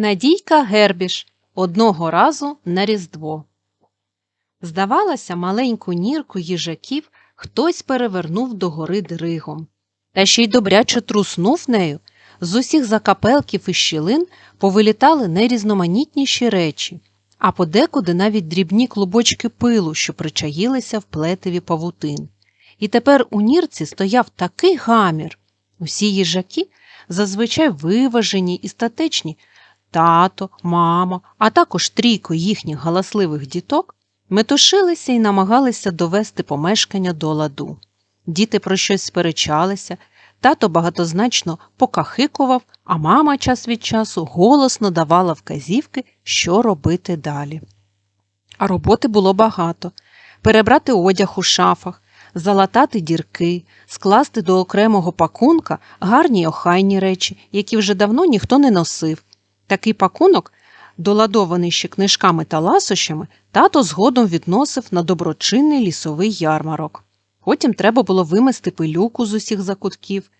Надійка Гербіш одного разу на Різдво. Здавалося, маленьку нірку їжаків хтось перевернув догори дригом. Та ще й добряче труснув нею. З усіх закапелків і щілин повилітали найрізноманітніші речі, а подекуди навіть дрібні клубочки пилу, що причаїлися в плетеві павутин. І тепер у нірці стояв такий гамір. Усі їжаки, зазвичай виважені і статечні, тато, мама, а також трійко їхніх галасливих діток, метушилися і намагалися довести помешкання до ладу. Діти про щось сперечалися, тато багатозначно покахикував, а мама час від часу голосно давала вказівки, що робити далі. А роботи було багато перебрати одяг у шафах, залатати дірки, скласти до окремого пакунка гарні й охайні речі, які вже давно ніхто не носив. Такий пакунок, доладований ще книжками та ласощами, тато згодом відносив на доброчинний лісовий ярмарок. Потім треба було вимести пилюку з усіх закутків,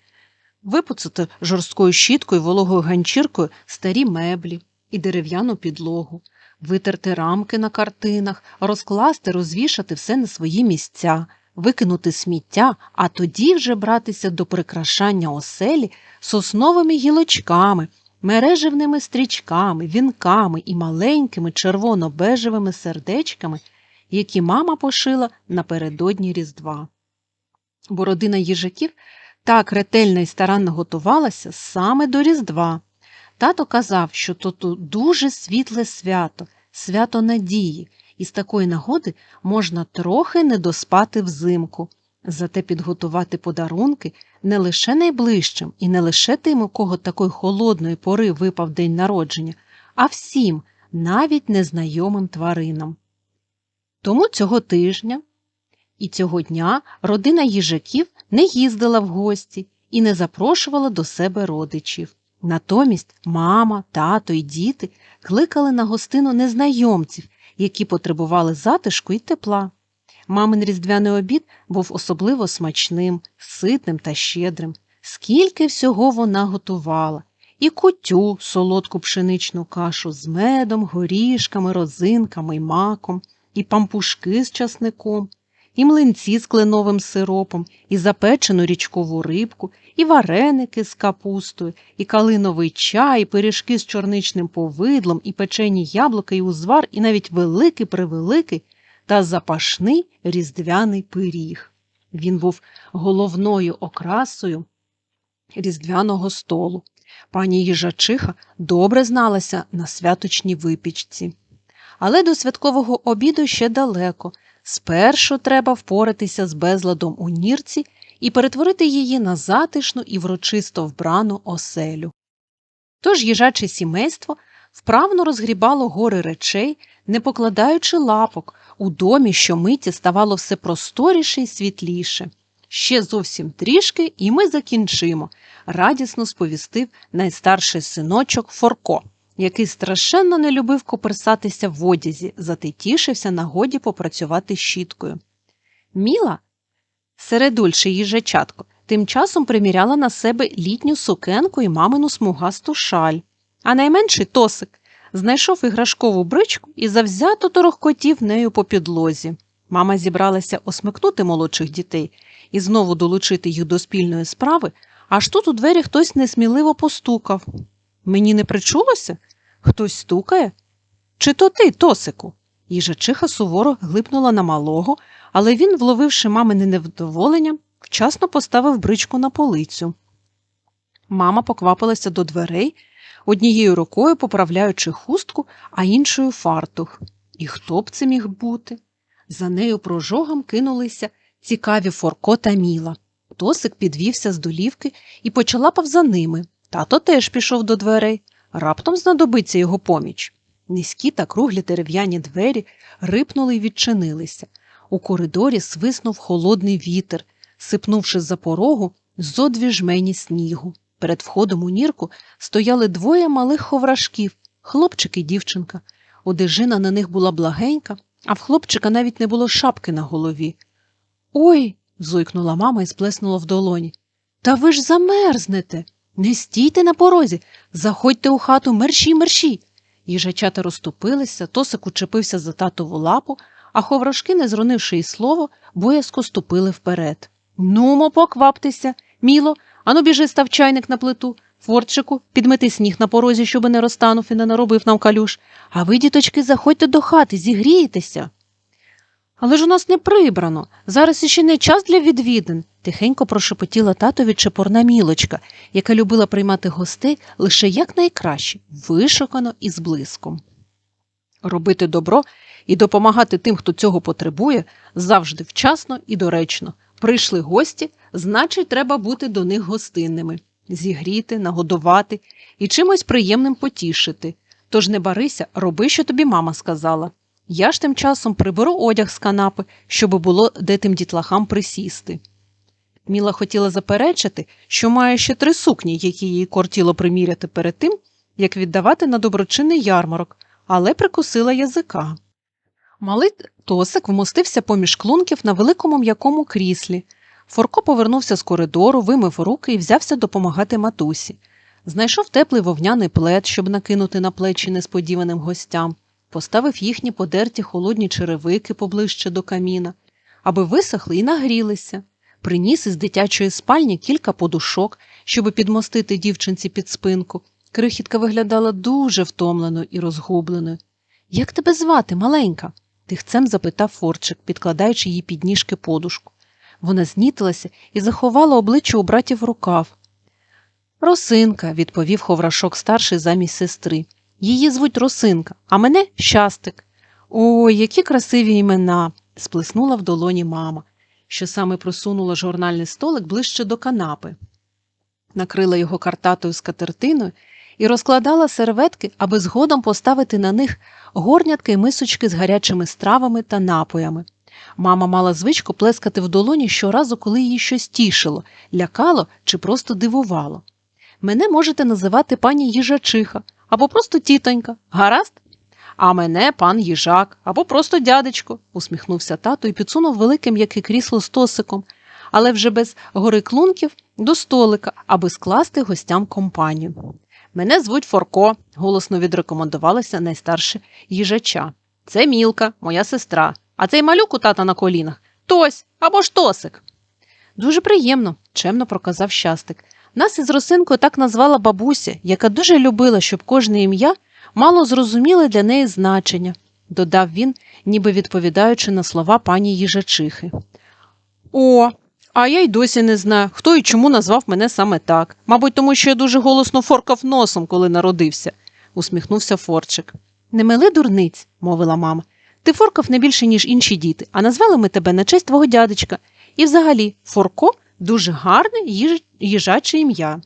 випуцати жорсткою щіткою вологою ганчіркою старі меблі і дерев'яну підлогу, витерти рамки на картинах, розкласти, розвішати все на свої місця, викинути сміття, а тоді вже братися до прикрашання оселі сосновими гілочками, мереживними стрічками, вінками і маленькими червоно-бежевими сердечками, які мама пошила напередодні Різдва. Бо родина їжаків так ретельно і старанно готувалася саме до Різдва. Тато казав, що то дуже світле свято, свято надії, і з такої нагоди можна трохи не доспати взимку, зате підготувати подарунки не лише найближчим і не лише тим, у кого такої холодної пори випав день народження, а всім, навіть незнайомим тваринам. Тому цього тижня і цього дня родина їжаків не їздила в гості і не запрошувала до себе родичів. Натомість мама, тато і діти кликали на гостину незнайомців, які потребували затишку і тепла. Мамин різдвяний обід був особливо смачним, ситним та щедрим. Скільки всього вона готувала, і кутю, солодку пшеничну кашу з медом, горішками, розинками й маком, і пампушки з часником, і млинці з кленовим сиропом, і запечену річкову рибку, і вареники з капустою, і калиновий чай, і пиріжки з чорничним повидлом, і печені яблука, і узвар, і навіть великий превеликий та запашний різдвяний пиріг. Він був головною окрасою різдвяного столу. Пані їжачиха добре зналася на святочній випічці. Але до святкового обіду ще далеко. Спершу треба впоратися з безладом у нірці і перетворити її на затишну і врочисто вбрану оселю. Тож їжаче сімейство вправно розгрібало гори речей, не покладаючи лапок, у домі щомиті ставало все просторіше і світліше. Ще зовсім трішки, і ми закінчимо, радісно сповістив найстарший синочок Форко, який страшенно не любив коперсатися в одязі, зате тішився нагоді попрацювати щіткою. Міла, середульше їжачатко, тим часом приміряла на себе літню сукенку і мамину смугасту шаль, а найменший тосик знайшов іграшкову бричку і завзято торохкотів нею по підлозі. Мама зібралася осмикнути молодших дітей і знову долучити їх до спільної справи, аж тут у двері хтось несміливо постукав. Мені не причулося? Хтось стукає? Чи то ти, Тосику? Їжачиха суворо глипнула на малого, але він, вловивши мамине невдоволення, вчасно поставив бричку на полицю. Мама поквапилася до дверей, однією рукою поправляючи хустку, а іншою фартух. І хто б це міг бути? За нею прожогом кинулися цікаві Форко та Міла. Тосик підвівся з долівки і почалапав за ними. Тато теж пішов до дверей. Раптом знадобиться його поміч. Низькі та круглі дерев'яні двері рипнули й відчинилися. У коридорі свиснув холодний вітер, сипнувши з-за порогу зо дві жмені снігу. Перед входом у нірку стояли двоє малих ховрашків хлопчик і дівчинка. Одежина на них була благенька, а в хлопчика навіть не було шапки на голові. Ой. зойкнула мама і сплеснула в долоні. Та ви ж замерзнете. Не стійте на порозі, заходьте у хату мерщій, мерщій. Їжачата розступилися, Тосик учепився за татову лапу, а ховрашки, не зронивши й слово, боязко ступили вперед. Нумо, покваптеся, міло, ану біжи, став чайник на плиту. Фортчику, підмети сніг на порозі, щоби не розтанув і не наробив нам калюш. А ви, діточки, заходьте до хати, зігрієтеся. Але ж у нас не прибрано. Зараз іще не час для відвідин, тихенько прошепотіла татові чепурна мілочка, яка любила приймати гостей лише якнайкраще, вишукано і з блиском. Робити добро і допомагати тим, хто цього потребує, завжди вчасно і доречно. Прийшли гості, значить, треба бути до них гостинними, зігріти, нагодувати і чимось приємним потішити. Тож не барися, роби, що тобі мама сказала. Я ж тим часом приберу одяг з канапи, щоби було де тим дітлахам присісти. Міла хотіла заперечити, що має ще три сукні, які їй кортіло приміряти перед тим, як віддавати на доброчинний ярмарок, але прикусила язика. Малий Тосик вмостився поміж клунків на великому м'якому кріслі. Форко повернувся з коридору, вимив руки і взявся допомагати матусі. Знайшов теплий вовняний плед, щоб накинути на плечі несподіваним гостям, поставив їхні подерті холодні черевики поближче до каміна, аби висохли і нагрілися. Приніс із дитячої спальні кілька подушок, щоб підмостити дівчинці під спинку. Крихітка виглядала дуже втомленою і розгубленою. Як тебе звати, маленька? тихцем запитав Форчик, підкладаючи їй під ніжки подушку. Вона знітилася і заховала обличчя у братів рукав. Росинка, відповів ховрашок старший замість сестри. Її звуть Росинка, а мене щастик. Ой, які красиві імена. сплеснула в долоні мама, що саме просунула журнальний столик ближче до канапи, накрила його картатою скатертиною і розкладала серветки, аби згодом поставити на них горнятки й мисочки з гарячими стравами та напоями. Мама мала звичку плескати в долоні щоразу, коли її щось тішило, лякало чи просто дивувало. Мене можете називати пані їжачиха або просто тітонька, гаразд? А мене пан їжак або просто дядечко, усміхнувся тато і підсунув велике м'яке крісло з тосиком, але вже без гори клунків до столика, аби скласти гостям компанію. Мене звуть Форко, голосно відрекомендувалася найстарша їжача. Це Мілка, моя сестра, а цей малюк у тата на колінах Тось або ж Тосик. Дуже приємно, чемно проказав щастик. Нас із росинкою так назвала бабуся, яка дуже любила, щоб кожне ім'я мало зрозуміле для неї значення, додав він, ніби відповідаючи на слова пані їжачихи. О, а я й досі не знаю, хто і чому назвав мене саме так. Мабуть, тому що я дуже голосно форкав носом, коли народився, усміхнувся Форчик. Не мили дурниць, мовила мама. Ти форкав не більше, ніж інші діти, а назвали ми тебе на честь твого дядечка. І взагалі, Форко дуже гарне їж... їжаче ім'я.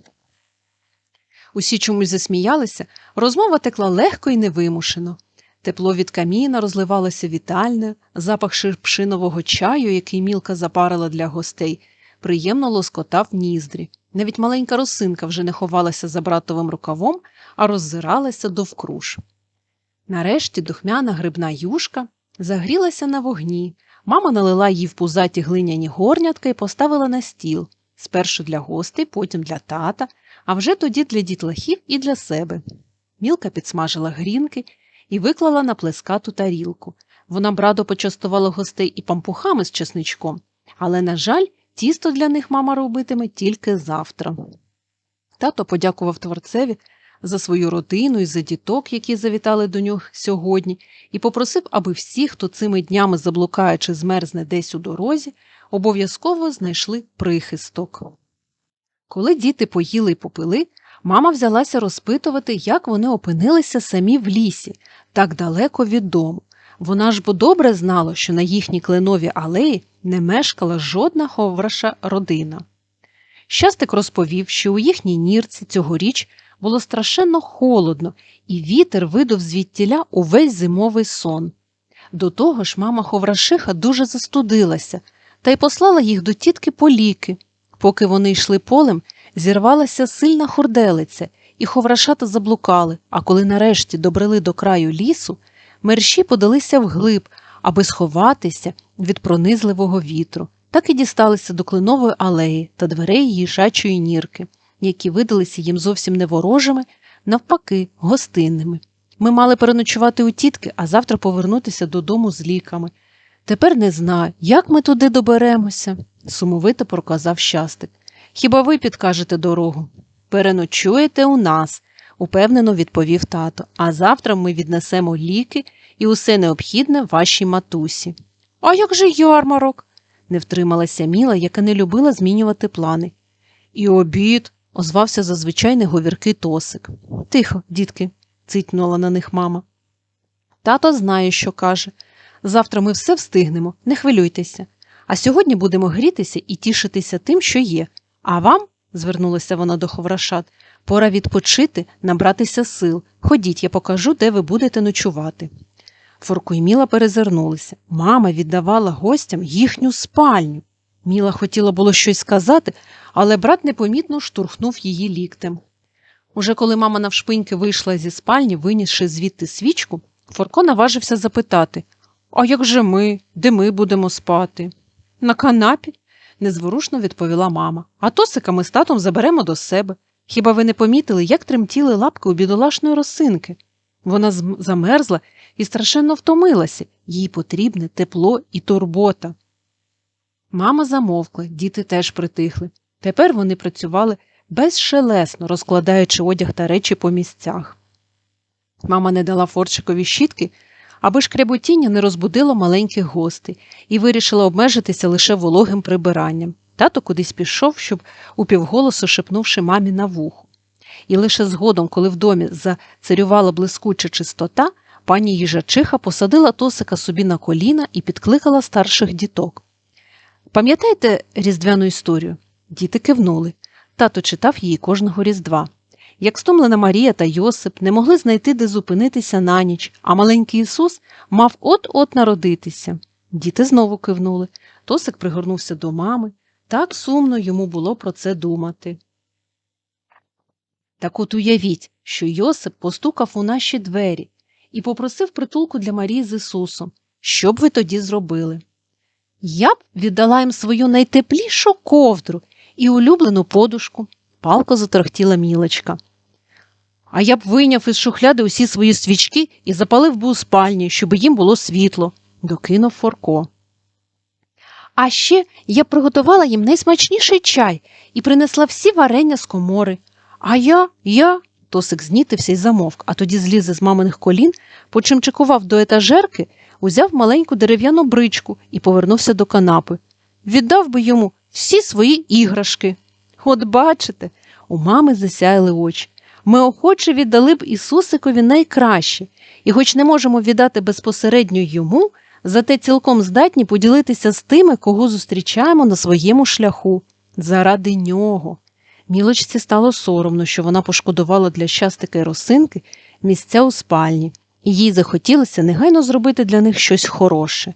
Усі чомусь засміялися, розмова текла легко і невимушено. Тепло від каміна розливалося вітальне, запах шипшинового чаю, який мілка запарила для гостей, приємно лоскотав ніздрі. Навіть маленька росинка вже не ховалася за братовим рукавом, а роззиралася довкруж. Нарешті духмяна грибна юшка загрілася на вогні. Мама налила їй в пузаті глиняні горнятка і поставила на стіл спершу для гостей, потім для тата, а вже тоді для дітлахів і для себе. Мілка підсмажила грінки і виклала на плескату тарілку. Вона б радо почастувала гостей і пампухами з чесничком, але, на жаль, тісто для них мама робитиме тільки завтра. Тато подякував творцеві за свою родину і за діток, які завітали до нього сьогодні, і попросив, аби всі, хто цими днями заблукаючи змерзне десь у дорозі, обов'язково знайшли прихисток. Коли діти поїли й попили, мама взялася розпитувати, як вони опинилися самі в лісі, так далеко від дому. Вона ж бо добре знала, що на їхній кленовій алеї не мешкала жодна ховраша родина. Щастик розповів, що у їхній нірці цьогоріч було страшенно холодно, і вітер видав звідтіля увесь зимовий сон. До того ж, мама Ховрашиха дуже застудилася та й послала їх до тітки по ліки. Поки вони йшли полем, зірвалася сильна хорделиця, і ховрашата заблукали, а коли нарешті добрели до краю лісу, мерші подалися вглиб, аби сховатися від пронизливого вітру. Так і дісталися до клинової алеї та дверей їжачої нірки. Які видалися їм зовсім не ворожими, навпаки, гостинними. Ми мали переночувати у тітки, а завтра повернутися додому з ліками. Тепер не знаю, як ми туди доберемося, сумовито проказав щастик. Хіба ви підкажете дорогу? Переночуєте у нас, упевнено відповів тато, а завтра ми віднесемо ліки і усе необхідне вашій матусі. А як же ярмарок? не втрималася Міла, яка не любила змінювати плани. І обід, озвався зазвичай неговіркий тосик. Тихо, дітки, цитнула на них мама. Тато знає, що каже. Завтра ми все встигнемо, не хвилюйтеся. А сьогодні будемо грітися і тішитися тим, що є. А вам, звернулася вона до ховрашат, пора відпочити, набратися сил. Ходіть, я покажу, де ви будете ночувати. Форко і Міла перезирнулися. Мама віддавала гостям їхню спальню. Міла хотіла було щось сказати, але брат непомітно штурхнув її ліктем. Уже коли мама навшпиньки вийшла зі спальні, винісши звідти свічку, Форко наважився запитати А як же ми? Де ми будемо спати? На канапі, незворушно відповіла мама. А тосика ми з татом заберемо до себе. Хіба ви не помітили, як тремтіли лапки у бідолашної росинки? Вона замерзла і страшенно втомилася, їй потрібне тепло і турбота. Мама замовкла, діти теж притихли. Тепер вони працювали безшелесно, розкладаючи одяг та речі по місцях. Мама не дала Форчикові щітки, аби шкряботіння не розбудило маленьких гостей, і вирішила обмежитися лише вологим прибиранням. Тато кудись пішов, щоб упівголосу шепнувши мамі на вухо. І лише згодом, коли в домі зацарювала блискуча чистота, пані їжачиха посадила Тосика собі на коліна і підкликала старших діток. Пам'ятаєте різдвяну історію? Діти кивнули. Тато читав її кожного різдва. Як стомлена Марія та Йосип не могли знайти, де зупинитися на ніч, а маленький Ісус мав от-от народитися. Діти знову кивнули. Тосик пригорнувся до мами. Так сумно йому було про це думати. Так от уявіть, що Йосип постукав у наші двері і попросив притулку для Марії з Ісусом. Що б ви тоді зробили? Я б віддала їм свою найтеплішу ковдру і улюблену подушку, палко заторохтіла мілочка. А я б вийняв із шухляди усі свої свічки і запалив би у спальні, щоб їм було світло, докинув Форко. А ще я приготувала їм найсмачніший чай і принесла всі варення з комори. А я, я. Тосик знітився і замовк, а тоді зліз з маминих колін, почимчикував до етажерки, узяв маленьку дерев'яну бричку і повернувся до канапи. Віддав би йому всі свої іграшки. От бачите, у мами засяяли очі. Ми охоче віддали б Ісусикові найкраще, і, хоч не можемо віддати безпосередньо йому, зате цілком здатні поділитися з тими, кого зустрічаємо на своєму шляху. Заради нього. Мілочці стало соромно, що вона пошкодувала для щастика й росинки місця у спальні, і їй захотілося негайно зробити для них щось хороше.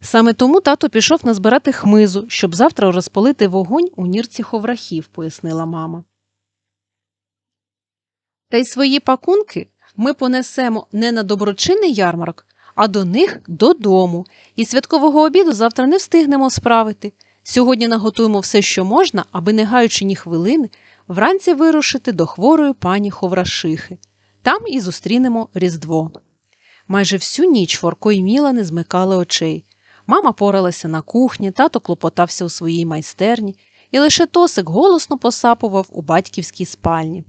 Саме тому тато пішов назбирати хмизу, щоб завтра розпалити вогонь у нірці ховрахів, пояснила мама. Та й свої пакунки ми понесемо не на доброчинний ярмарок, а до них додому, і святкового обіду завтра не встигнемо справити. Сьогодні наготуємо все, що можна, аби, не гаючи ні хвилини, вранці вирушити до хворої пані Ховрашихи. Там і зустрінемо Різдво. Майже всю ніч Форко і Міла не змикали очей. Мама поралася на кухні, тато клопотався у своїй майстерні, і лише Тосик голосно посапував у батьківській спальні.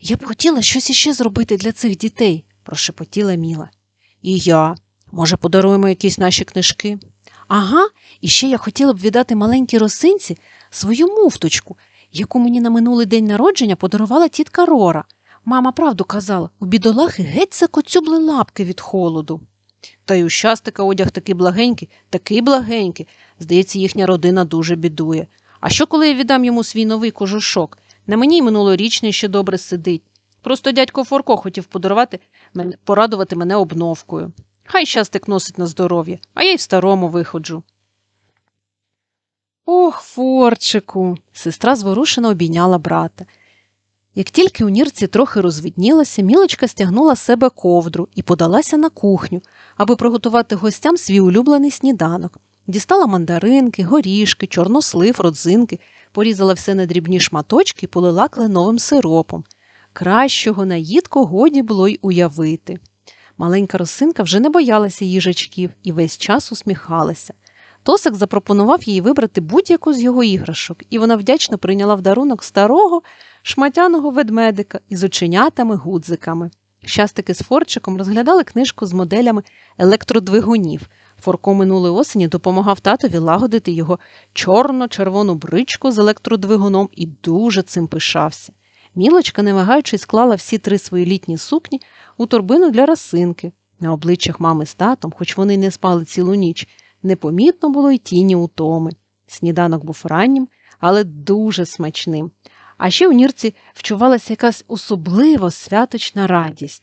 Я б хотіла щось іще зробити для цих дітей, прошепотіла Міла. І я. Може, подаруємо якісь наші книжки? Ага, і ще я хотіла б віддати маленькій росинці свою муфточку, яку мені на минулий день народження подарувала тітка Рора. Мама правду казала, у бідолахи геть закоцюбли лапки від холоду. Та й у щастика одяг такий благенький, такий благенький. Здається, їхня родина дуже бідує. А що, коли я віддам йому свій новий кожушок? На мені й минулорічний ще добре сидить. Просто дядько Форко хотів подарувати порадувати мене обновкою. Хай щастик носить на здоров'я, а я й в старому виходжу. Ох, Форчику. Сестра зворушено обійняла брата. Як тільки у нірці трохи розвиднілося, мілочка стягнула з себе ковдру і подалася на кухню, аби приготувати гостям свій улюблений сніданок. Дістала мандаринки, горішки, чорнослив, родзинки, порізала все на дрібні шматочки і полила кленовим сиропом. Кращого наїдку годі було й уявити. Маленька росинка вже не боялася їжачків і весь час усміхалася. Тосик запропонував їй вибрати будь-яку з його іграшок, і вона вдячно прийняла в дарунок старого шматяного ведмедика із оченятами-гудзиками. Щастики з Форчиком розглядали книжку з моделями електродвигунів. Форко минулої осені допомагав татові лагодити його чорно-червону бричку з електродвигуном і дуже цим пишався. Мілочка, не вагаючись, склала всі три свої літні сукні у торбину для росинки. На обличчях мами з татом, хоч вони не спали цілу ніч, непомітно було й тіні утоми. Сніданок був раннім, але дуже смачним. А ще у нірці вчувалася якась особливо святочна радість.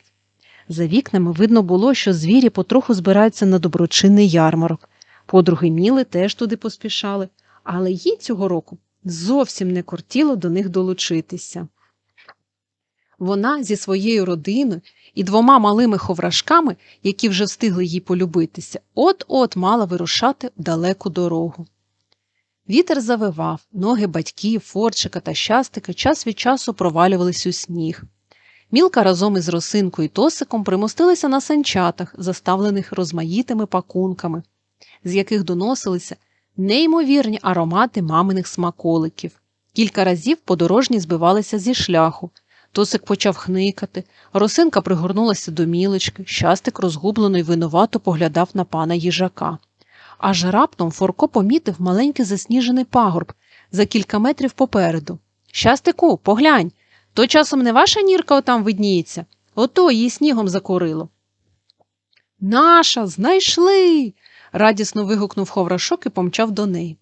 За вікнами видно було, що звірі потроху збираються на доброчинний ярмарок. Подруги Міли теж туди поспішали, але їй цього року зовсім не кортіло до них долучитися. Вона зі своєю родиною і двома малими ховрашками, які вже встигли їй полюбитися, от-от мала вирушати в далеку дорогу. Вітер завивав, ноги батьків, форчика та щастика час від часу провалювались у сніг. Мілка разом із росинкою і тосиком примостилися на санчатах, заставлених розмаїтими пакунками, з яких доносилися неймовірні аромати маминих смаколиків. Кілька разів подорожні збивалися зі шляху. Тосик почав хникати, росинка пригорнулася до мілочки, щастик розгублено й винувато поглядав на пана їжака. Аж раптом Форко помітив маленький засніжений пагорб за кілька метрів попереду. Щастику, поглянь, то часом не ваша нірка отам видніється, ото її снігом закорило. Наша, знайшли. радісно вигукнув ховрашок і помчав до неї.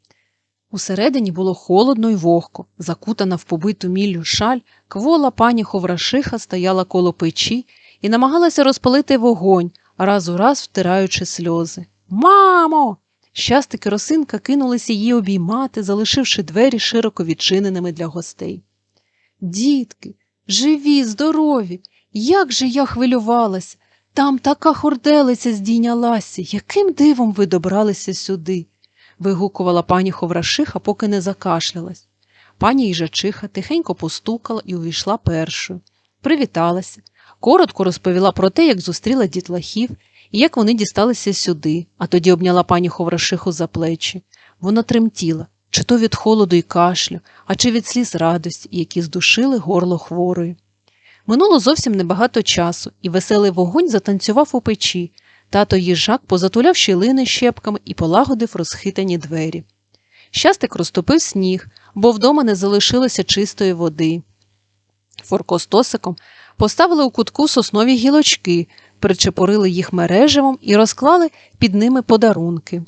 Усередині було холодно й вогко, закутана в побиту міллю шаль, квола пані ховрашиха стояла коло печі і намагалася розпалити вогонь, раз у раз втираючи сльози. Мамо! Щастик і росинка кинулися її обіймати, залишивши двері широко відчиненими для гостей. Дітки, живі, здорові, як же я хвилювалася. Там така хорделиця здійнялася. Яким дивом ви добралися сюди? вигукувала пані Ховрашиха, поки не закашлялась. Пані їжачиха тихенько постукала і увійшла першою. Привіталася, коротко розповіла про те, як зустріла дітлахів як вони дісталися сюди, а тоді обняла пані Ховрашиху за плечі. Вона тремтіла, чи то від холоду і кашлю, а чи від сліз радості, які здушили горло хворої. Минуло зовсім небагато часу, і веселий вогонь затанцював у печі. Тато їжак позатуляв щілини щепками і полагодив розхитані двері. Щастик розтопив сніг, бо вдома не залишилося чистої води. Форко з тосиком поставили у кутку соснові гілочки, причепорили їх мережевом і розклали під ними подарунки.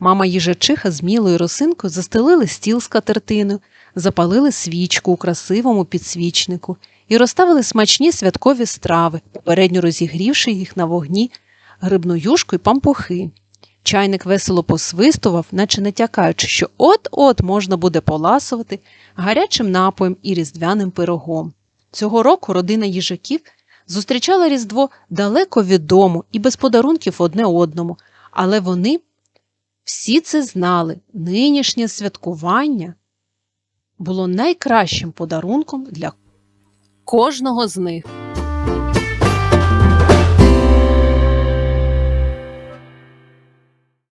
Мама їжачиха з мілою росинкою застелили стіл з катертиною, запалили свічку у красивому підсвічнику і розставили смачні святкові страви, попередньо розігрівши їх на вогні грибну юшку й пампухи. Чайник весело посвистував, наче натякаючи, що от-от можна буде поласувати гарячим напоєм і різдвяним пирогом. Цього року родина їжаків зустрічала Різдво далеко від дому і без подарунків одне одному, але вони всі це знали. Нинішнє святкування було найкращим подарунком для кожного з них.